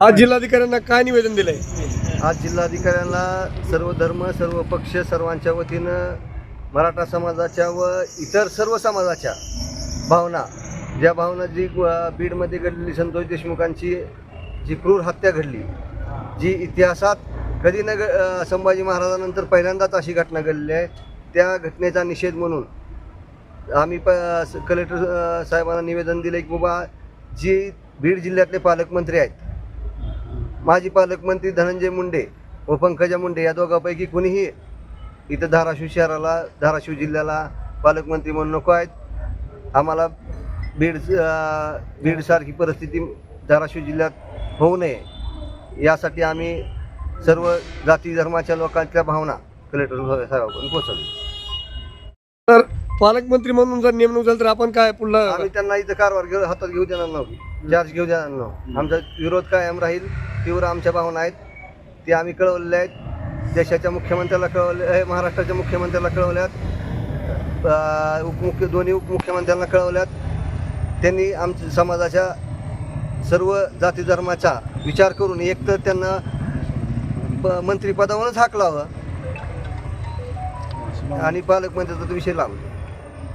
आज जिल्हाधिकाऱ्यांना काय निवेदन दिलंय? आज जिल्हाधिकाऱ्यांना सर्व धर्म सर्व पक्ष सर्वांच्या वतीनं मराठा समाजाच्या व इतर सर्व समाजाच्या भावना ज्या भावना जी बीडमध्ये घडलेली संतोष देशमुखांची जी क्रूर हत्या घडली जी इतिहासात कधी न संभाजी महाराजांनंतर पहिल्यांदाच अशी घटना घडली आहे त्या घटनेचा निषेध म्हणून आम्ही प कलेक्टर साहेबांना निवेदन दिलं की बाबा जी बीड जिल्ह्यातले पालकमंत्री आहेत माजी पालकमंत्री धनंजय मुंडे व पंकजा मुंडे या दोघांपैकी कुणीही इथं धाराशिव शहराला धाराशिव जिल्ह्याला पालकमंत्री म्हणून नको आहेत. आम्हाला बीड बीडसारखी परिस्थिती धाराशिव जिल्ह्यात होऊ नये. यासाठी आम्ही सर्व जाती धर्माच्या लोकांच्या भावना कलेक्टर साहेबांकडून पोहोचवली. तर पालकमंत्री म्हणून जर नेमणूक झाली तर आपण काय पुढला आम्ही त्यांना इथं कारभार घेऊ हातात घेऊ देणार नव्हतो चार्ज घेऊ देणार नव्हतो आमचा विरोध कायम राहील. तीव्र आमच्या भावना आहेत. ते आम्ही कळवलेल्या आहेत. देशाच्या मुख्यमंत्र्याला कळवले महाराष्ट्राच्या मुख्यमंत्र्याला कळवल्यात. उपमुख्य दोन्ही उपमुख्यमंत्र्यांना कळवल्यात. त्यांनी आमच्या समाजाच्या सर्व जाती धर्माचा विचार करून एक तर त्यांना प- मंत्रिपदावरच हाकलावं आणि पालकमंत्र्याचा तो विषय लावला.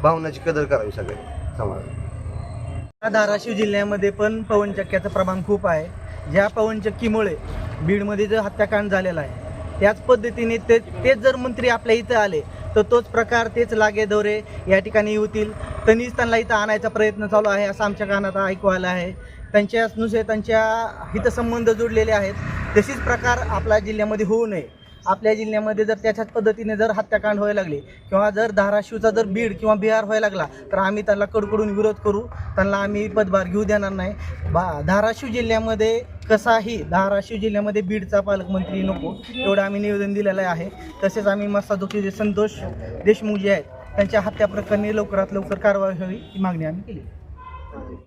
भावनाची कदर करावी सगळ्या समाजात धाराशिव जिल्ह्यामध्ये पण पवनचक्क्याचं प्रमाण खूप आहे. ज्या पवनचक्कीमुळे बीडमध्ये जो हत्याकांड झालेला आहे त्याच पद्धतीने ते तेच जर मंत्री आपल्या इथं आले तर तोच प्रकार तेच लागे दौरे या ठिकाणी होतील. त्यांनीच त्यांना इथं आणायचा प्रयत्न चालू आहे असं आमच्या कानात ऐकू आलं आहे त्यांच्यानुसार त्यांच्या हितसंबंध जोडलेले आहेत. तशीच प्रकार आपल्या जिल्ह्यामध्ये होऊ नये. आपल्या जिल्ह्यामध्ये जर त्याच्याच पद्धतीने जर हत्याकांड व्हायला लागले किंवा जर धाराशिवचा जर बीड किंवा बिहार व्हायला लागला तर आम्ही त्यांना कडकडून विरोध करू. त्यांना आम्ही पदभार घेऊ देणार नाही. बा धाराशिव जिल्ह्यामध्ये कसाही धाराशिव जिल्ह्यामध्ये बीडचा पालकमंत्री नको एवढं आम्ही निवेदन दिलेलं आहे. तसेच आम्ही मस्तादोक्षी जे संतोष देशमुख जे आहेत त्यांच्या हत्या प्रकरणी लवकरात लवकर कारवाई व्हावी ही मागणी आम्ही केली.